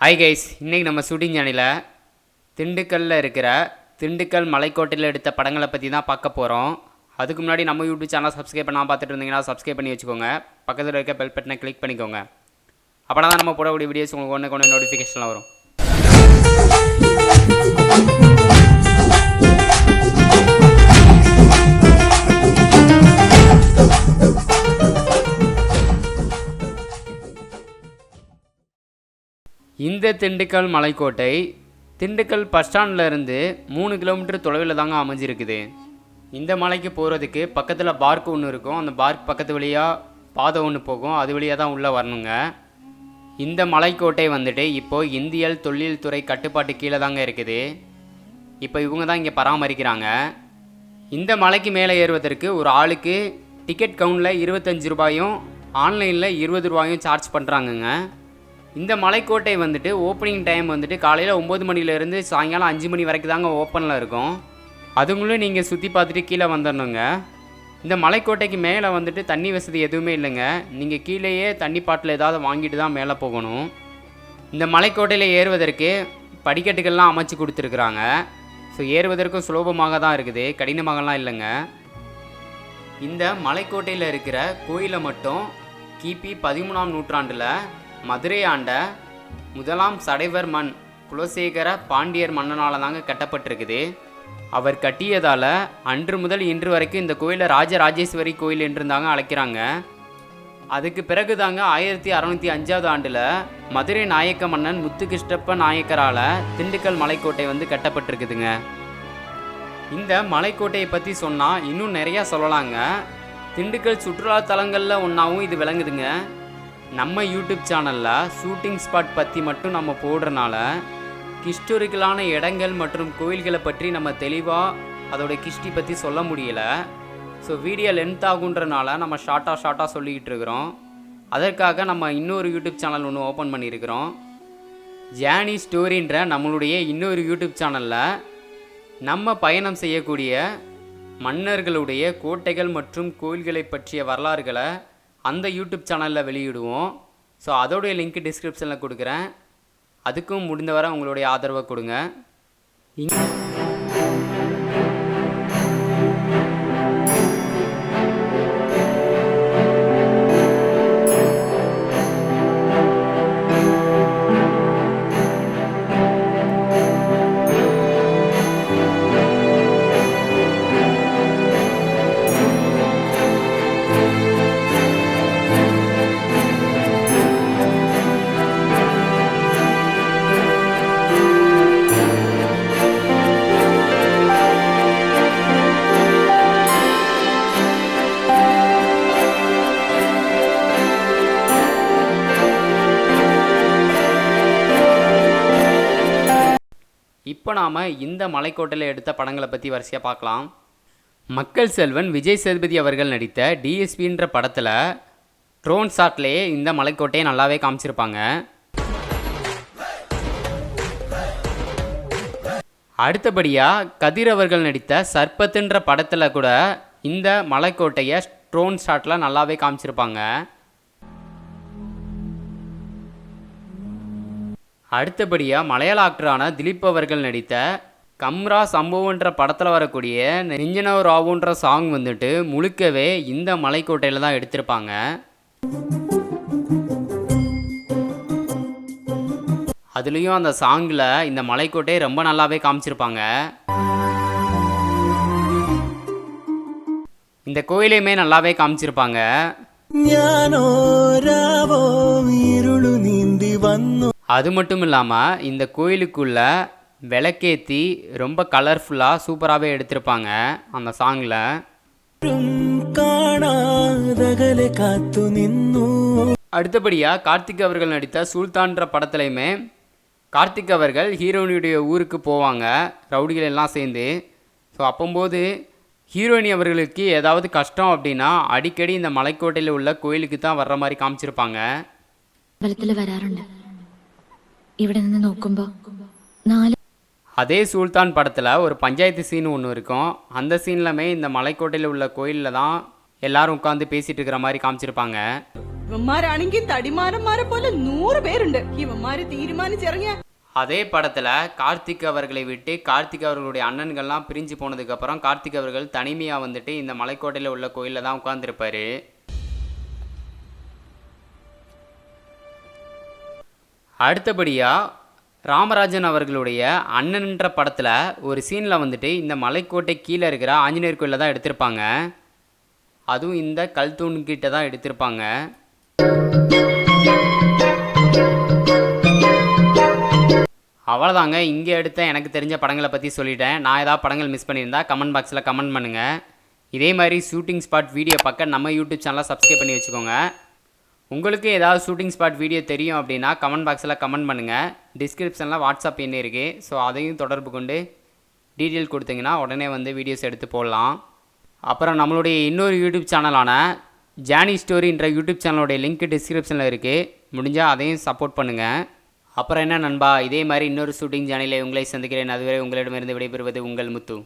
Hi guys இன்றைக்கி நம்ம shooting சேனலில் திண்டுக்கல்லில் இருக்கிற திண்டுக்கல் மலைக்கோட்டையில் எடுத்த படங்களை பற்றி தான் பார்க்க போகிறோம் அதுக்கு முன்னாடி நம்ம யூடியூப் சேனல் சப்ஸ்கிரைப் பண்ணாமல் பார்த்துட்டு இருந்தீங்கன்னா சப்ஸ்கிரைப் பண்ணி வச்சுக்கோங்க. பக்கத்தில் இருக்க பெல் பட்டனை கிளிக் பண்ணிக்கோங்க. அப்போனா தான் நம்ம போடக்கூடிய வீடியோஸ் உங்களுக்கு ஒன்று கொண்டு நோட்டிஃபிகேஷன்லாம் வரும். இந்த திண்டுக்கல் மலைக்கோட்டை திண்டுக்கல் பஸ் ஸ்டாண்ட்லேருந்து மூணு கிலோமீட்டர் தொலைவில் தாங்க அமைஞ்சிருக்குது. இந்த மலைக்கு போகிறதுக்கு பக்கத்தில் பார்க் ஒன்று இருக்கும். அந்த பார்க் பக்கத்து வழியாக பாதை ஒன்று போகும். அது வழியாக தான் உள்ளே வரணுங்க. இந்த மலைக்கோட்டை வந்துட்டு இப்போது இந்தியல் தொழில் துறை கட்டுப்பாட்டு கீழே தாங்க இருக்குது. இப்போ இவங்க தான் இங்கே பராமரிக்கிறாங்க. இந்த மலைக்கு மேலே ஏறுவதற்கு ஒரு ஆளுக்கு டிக்கெட் கவுண்டில் இருபத்தஞ்சு ரூபாயும் ஆன்லைனில் இருபது ரூபாயும் சார்ஜ் பண்ணுறாங்கங்க இந்த மலைக்கோட்டை வந்துட்டு ஓப்பனிங் டைம் வந்துட்டு காலையில் ஒம்பது மணிலேருந்து சாயங்காலம் அஞ்சு மணி வரைக்கும் தாங்க ஓப்பனில் இருக்கும். அதுங்களும் நீங்கள் சுற்றி பார்த்துட்டு கீழே வந்துடணுங்க இந்த மலைக்கோட்டைக்கு மேலே வந்துட்டு தண்ணி வசதி எதுவுமே இல்லைங்க. நீங்கள் கீழேயே தண்ணி பாட்டில் ஏதாவது வாங்கிட்டு தான் மேலே போகணும். இந்த மலைக்கோட்டையில் ஏறுவதற்கு படிக்கட்டுகள்லாம் அமைச்சு கொடுத்துருக்குறாங்க. ஸோ ஏறுவதற்கும் சுலபமாக தான் இருக்குது. கடினமாகலாம் இல்லைங்க. இந்த மலைக்கோட்டையில் இருக்கிற கோயிலை மட்டும் கிபி பதிமூணாம் நூற்றாண்டில் மதுரை ஆண்ட முதலாம் சடைவர் மண் குலசேகர பாண்டியர் மன்னனால் தாங்க கட்டப்பட்டிருக்குது. அவர் கட்டியதால் அன்று முதல் இன்று வரைக்கும் இந்த கோயிலை ராஜராஜேஸ்வரி கோயில் என்று தாங்க அழைக்கிறாங்க. அதுக்கு பிறகு தாங்க ஆயிரத்தி அறநூற்றி அஞ்சாவது ஆண்டில் மதுரை நாயக்க மன்னன் முத்துகிருஷ்ணப்ப நாயக்கரால் திண்டுக்கல் மலைக்கோட்டை வந்து கட்டப்பட்டிருக்குதுங்க. இந்த மலைக்கோட்டையை பற்றி சொன்னால் இன்னும் நிறையா சொல்லலாங்க. திண்டுக்கல் சுற்றுலா தலங்களில் ஒன்றாவும் இது விளங்குதுங்க. நம்ம யூடியூப் சேனலில் ஷூட்டிங் ஸ்பாட் பற்றி மட்டும் நம்ம போடுறனால ஹிஸ்டோரிக்கலான இடங்கள் மற்றும் கோயில்களை பற்றி நம்ம தெளிவாக அதோட கிஸ்டி பற்றி சொல்ல முடியலை. ஸோ வீடியோ லென்த் ஆகுன்றனால நம்ம ஷார்ட்டாக ஷார்ட்டாக சொல்லிக்கிட்டு இருக்கிறோம். அதற்காக நம்ம இன்னொரு யூடியூப் சேனல் ஒன்று ஓப்பன் பண்ணியிருக்கிறோம். ஜேனி ஸ்டோரின்ற நம்மளுடைய இன்னொரு யூடியூப் சேனலில் நம்ம பயணம் செய்யக்கூடிய மன்னர்களுடைய கோட்டைகள் மற்றும் கோயில்களை பற்றிய வரலாறுகளை அந்த யூடியூப் சேனலில் வெளியிடுவோம். ஸோ அதோடைய லிங்க் டிஸ்கிரிப்ஷனில் கொடுக்குறேன். அதுக்கும் முடிந்தவரை உங்களுடைய ஆதரவை கொடுங்க. இங்கே இப்போ நாம் இந்த மலைக்கோட்டையில் எடுத்த படங்களை பற்றி வரிசையாக பார்க்கலாம். மக்கள் செல்வன் விஜய் சேதுபதி அவர்கள் நடித்த டிஎஸ்பின்ற படத்தில் ட்ரோன் ஷாட்லேயே இந்த மலைக்கோட்டையை நல்லாவே காமிச்சிருப்பாங்க. அடுத்தபடியாக கதிர் அவர்கள் நடித்த சர்பத்துன்ற படத்தில் கூட இந்த மலைக்கோட்டையை ட்ரோன் ஷாட்டில் நல்லாவே காமிச்சிருப்பாங்க. அடுத்தபடியாக மலையாள ஆக்டரான திலீப் அவர்கள் நடித்த கம்ரா சம்பவன்ற படத்தில் வரக்கூடிய நெஞ்சனோ ராவுன்ற சாங் வந்துட்டு முழுக்கவே இந்த மலைக்கோட்டையில் தான் எடுத்திருப்பாங்க. அதுலேயும் அந்த சாங்கில் இந்த மலைக்கோட்டையை ரொம்ப நல்லாவே காமிச்சிருப்பாங்க. இந்த கோயிலையுமே நல்லாவே காமிச்சிருப்பாங்க. ஞானோ ராவோ இருளு நீந்தி வந்தோ. அது மட்டும் இல்லாமல் இந்த கோயிலுக்குள்ள விளக்கேற்றி ரொம்ப கலர்ஃபுல்லாக சூப்பராகவே எடுத்திருப்பாங்க அந்த சாங்கில் காத்து நின்னு. அடுத்தபடியாக கார்த்திக் அவர்கள் நடித்த சுல்தான்ற படத்துலையுமே கார்த்திக் அவர்கள் ஹீரோயினுடைய ஊருக்கு போவாங்க ரவுடிகள் எல்லாம் சேர்ந்து. ஸோ அப்போம்போது ஹீரோயினி அவர்களுக்கு ஏதாவது கஷ்டம் அப்படின்னா அடிக்கடி இந்த மலைக்கோட்டையில் உள்ள கோயிலுக்கு தான் வர்ற மாதிரி காமிச்சிருப்பாங்க. ഇവിടെ നിന്ന് നോക്കുമ്പോ നാല് அதே சுல்தான் படத்தில் ஒரு பஞ்சாயத்து சீன் ஒன்று இருக்கும் அந்த சீன்லமே இந்த மலைக்கோட்டையில் உள்ள கோயிலில் தான் எல்லாரும் உட்காந்து பேசிட்டு இருக்கிற மாதிரி காமிச்சிருப்பாங்க ഇവന്മാരാണെങ്കിൽ തടിമാരന്മാരെ പോലെ നൂറ് പേരുണ്ട് ഇവന്മാര് തീരുമാനിച്ചിറങ്ങിയ அதே படத்தில் கார்த்திக் அவர்களை விட்டு கார்த்திக் அவர்களுடைய அண்ணன்கள்லாம் பிரிஞ்சு போனதுக்கப்புறம் கார்த்திக் அவர்கள் தனிமையாக வந்துட்டு இந்த மலைக்கோட்டையில் உள்ள கோயிலில் தான் உட்காந்துருப்பாரு அடுத்தபடியாக ராமராஜன் அவர்களுடைய அண்ணன்ன்ற படத்தில் ஒரு சீனில் வந்துட்டு இந்த மலைக்கோட்டை கீழே இருக்கிற ஆஞ்சநேயர் கோயிலில் தான் எடுத்திருப்பாங்க. அதுவும் இந்த கல் தூண்கிட்ட தான் எடுத்திருப்பாங்க. அவ்வளோதாங்க இங்கே எடுத்த எனக்கு தெரிஞ்ச படங்களை பற்றி சொல்லிட்டேன். நான் ஏதாவது படங்கள் மிஸ் பண்ணியிருந்தா கமெண்ட் பாக்ஸில் கமெண்ட் பண்ணுங்கள் இதே மாதிரி ஷூட்டிங் ஸ்பாட் வீடியோ பார்க்க நம்ம யூடியூப் சேனலை சப்ஸ்கிரைப் பண்ணி வச்சுக்கோங்க. உங்களுக்கு ஏதாவது ஷூட்டிங் ஸ்பாட் வீடியோ தெரியும் அப்படின்னா கமெண்ட் பாக்ஸில் கமெண்ட் பண்ணுங்கள் டிஸ்கிரிப்ஷனில் வாட்ஸ்அப் எண் இருக்குது ஸோ அதையும் தொடர்பு கொண்டு டீட்டெயில் கொடுத்தீங்கன்னா உடனே வந்து வீடியோஸ் எடுத்து போடலாம். அப்புறம் நம்மளுடைய இன்னொரு யூடியூப் சேனலான ஜானி ஸ்டோரின்ற யூடியூப் சேனலோடைய லிங்க் டிஸ்கிரிப்ஷனில் இருக்குது முடிஞ்சால் அதையும் சப்போர்ட் பண்ணுங்கள் அப்புறம் என்ன நண்பா? இதே மாதிரி இன்னொரு ஷூட்டிங் சேனலில் உங்களை சந்திக்கிறேன். அதுவரை உங்களிடமிருந்து விடைபெறுவது உங்கள் முத்து.